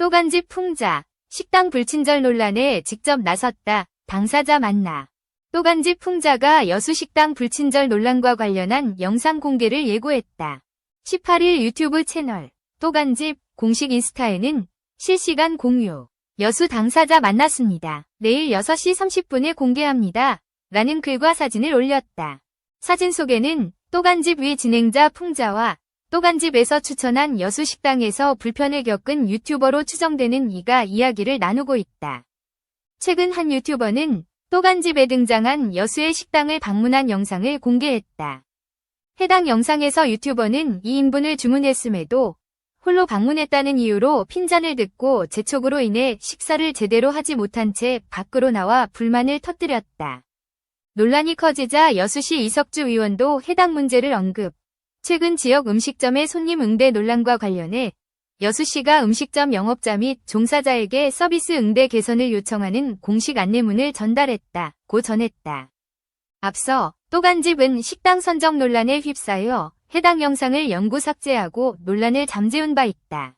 또간집 풍자, 식당 불친절 논란에 직접 나섰다. 당사자 만나. 또간집 풍자가 여수식당 불친절 논란과 관련한 영상 공개를 예고했다. 18일 유튜브 채널 또간집 공식 인스타에는 실시간 공유, 여수 당사자 만났습니다. 내일 6시 30분에 공개합니다. 라는 글과 사진을 올렸다. 사진 속에는 또간집 위 진행자 풍자와 또간집에서 추천한 여수 식당에서 불편을 겪은 유튜버로 추정되는 이가 이야기를 나누고 있다. 최근 한 유튜버는 또간집에 등장한 여수의 식당을 방문한 영상을 공개했다. 해당 영상에서 유튜버는 2인분을 주문했음에도 홀로 방문했다는 이유로 핀잔을 듣고 재촉으로 인해 식사를 제대로 하지 못한 채 밖으로 나와 불만을 터뜨렸다. 논란이 커지자 여수시 이석주 의원도 해당 문제를 언급. 최근 지역 음식점의 손님 응대 논란과 관련해 여수시가 음식점 영업자 및 종사자에게 서비스 응대 개선을 요청하는 공식 안내문을 전달했다 고 전했다. 앞서 또간집은 식당 선정 논란에 휩싸여 해당 영상을 영구 삭제하고 논란을 잠재운 바 있다.